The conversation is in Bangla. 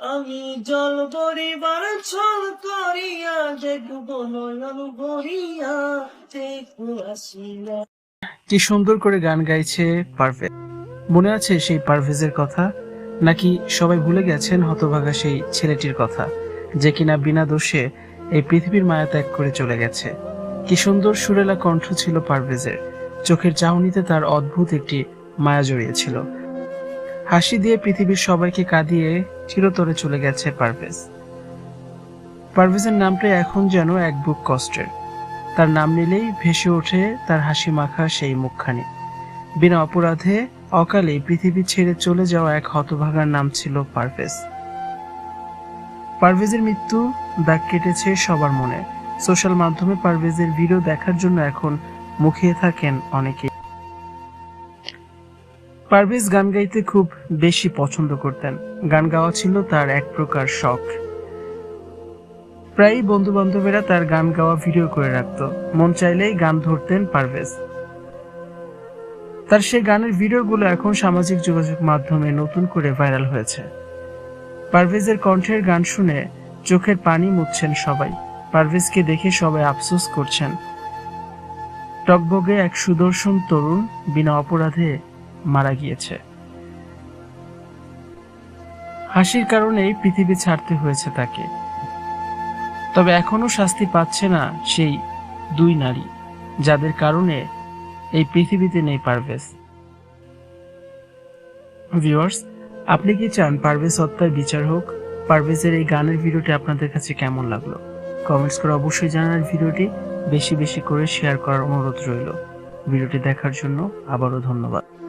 আমি জল বরিবার ছল করিয়া দেখব নয়ন ভরিয়া দেখব আসিয়া কি সুন্দর করে গান গাইছে পারভেজ। মনে আছে সেই পারভেজের কথা? নাকি সবাই ভুলে গেছেন হতভাগা সেই ছেলেটির কথা, যে কিনা বিনা দোষে এই পৃথিবীর মায়া ত্যাগ করে চলে গেছে? কি সুন্দর সুরেলা কণ্ঠ ছিল পারভেজের। চোখের চাহনিতে তার অদ্ভুত একটি মায়া জড়িয়েছিল। হাসি দিয়ে পৃথিবীর সবাইকে কাঁদিয়ে চিরতরে চলে গেছে পারভেজ। পারভেজের নামটা এখন যেন এক বুক কষ্টের। তার নাম নিলেই ভেসে ওঠে তার হাসি মাখা সেই মুখখানি। বিনা অপরাধে অকালে পৃথিবী ছেড়ে চলে যাওয়া এক হতভাগার নাম ছিল পারভেজ। পারভেজের মৃত্যু দাগ কেটেছে সবার মনে। সোশ্যাল মাধ্যমে পারভেজের ভিডিও দেখার জন্য এখন মুখিয়ে থাকেন অনেকে পারভেজ গান গাইতে খুব বেশি পছন্দ করতেন। গান গাওয়া ছিল তার এক প্রকার শখ। প্রায়ই বন্ধু বান্ধবেরা তার গান গাওয়া ভিডিও করে রাখতো। মন চাইলেই গান ধরতেন পারভেজ। তার সেই গানের ভিডিওগুলো এখন সামাজিক যোগাযোগ মাধ্যমে নতুন করে ভাইরাল হয়েছে। পারভেজের কণ্ঠের গান শুনে চোখের পানি মুছছেন সবাই। পারভেজকে দেখে সবাই আফসোস করছেন। টকবগে এক সুদর্শন তরুণ বিনা অপরাধে মারা গিয়েছে। হাসির কারণেই পৃথিবী ছাড়তে হয়েছে তাকে। তবে এখনও শাস্তি পাচ্ছে না সেই দুই নারী, যাদের কারণে এই পৃথিবীতে নেই পারভেজ। ভিউয়ার্স, আপনি কি চান পারভেজ হত্যার বিচার হোক? পারভেজের এই গানের ভিডিওটি আপনাদের কাছে কেমন লাগল? কমেন্টস করে অবশ্যই জানার ভিডিওটি। বেশি বেশি করে শেয়ার করার অনুরোধ রইল। ভিডিওটি দেখার জন্য আবারও ধন্যবাদ।